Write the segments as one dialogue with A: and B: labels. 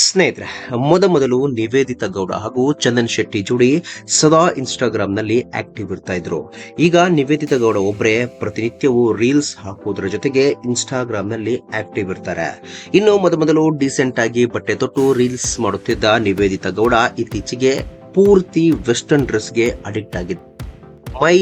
A: ಸ್ನೇಹಿತರೆ ಮೊದಮೊದಲು ನಿವೇದಿತಾ ಗೌಡ ಹಾಗೂ ಚಂದನ್ ಶೆಟ್ಟಿ ಜೋಡಿ ಸದಾ ಇನ್ಸ್ಟಾಗ್ರಾಮ್ನಲ್ಲಿ ಆಕ್ಟಿವ್ ಇರ್ತಾ ಇದ್ರು. ಈಗ ನಿವೇದಿತಾ ಗೌಡ ಒಬ್ಬರೇ ಪ್ರತಿನಿತ್ಯವೂ ರೀಲ್ಸ್ ಹಾಕುವುದರ ಜೊತೆಗೆ ಇನ್ಸ್ಟಾಗ್ರಾಮ್ನಲ್ಲಿ ಆಕ್ಟಿವ್ ಇರ್ತಾರೆ. ಇನ್ನು ಮೊದಮೊದಲು ಡೀಸೆಂಟ್ ಆಗಿ ಬಟ್ಟೆ ತೊಟ್ಟು ರೀಲ್ಸ್ ಮಾಡುತ್ತಿದ್ದ ನಿವೇದಿತಾ ಗೌಡ ಇತ್ತೀಚೆಗೆ ಪೂರ್ತಿ ವೆಸ್ಟರ್ನ್ ಡ್ರೆಸ್ಗೆ ಅಡಿಕ್ಟ್ ಆಗಿದೆ ಮೈ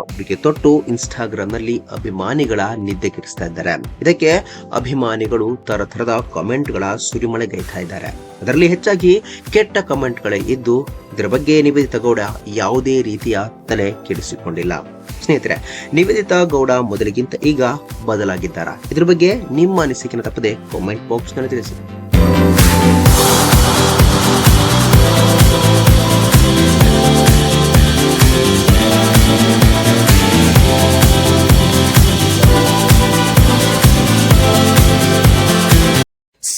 A: ಉಡುಗೆ ತೊಟ್ಟು ಇನ್ಸ್ಟಾಗ್ರಾಮ್ನಲ್ಲಿ ಅಭಿಮಾನಿಗಳ ನಿದ್ದೆ ಕೆಡಿಸ್ತಾ ಇದ್ದಾರೆ. ಇದಕ್ಕೆ ಅಭಿಮಾನಿಗಳು ತರತರದ ಕಾಮೆಂಟ್ಗಳ ಸುರಿಮಳೆಗೈತಾ ಇದ್ದಾರೆ. ಅದರಲ್ಲಿ ಹೆಚ್ಚಾಗಿ ಕೆಟ್ಟ ಕಾಮೆಂಟ್ಗಳೇ ಇದ್ದು ಇದರ ಬಗ್ಗೆ ನಿವೇದಿತ ಗೌಡ ಯಾವುದೇ ರೀತಿಯ ತಲೆ ಕೆಡಿಸಿಕೊಂಡಿಲ್ಲ. ಸ್ನೇಹಿತರೆ, ನಿವೇದಿತಾ ಗೌಡ ಮೊದಲಿಗಿಂತ ಈಗ ಬದಲಾಗಿದ್ದಾರಾ? ಇದರ ಬಗ್ಗೆ ನಿಮ್ಮ ಅನಿಸಿಕೆನ ತಪ್ಪದೆ ಕಾಮೆಂಟ್ ಬಾಕ್ಸ್ನಲ್ಲಿ ತಿಳಿಸಿ.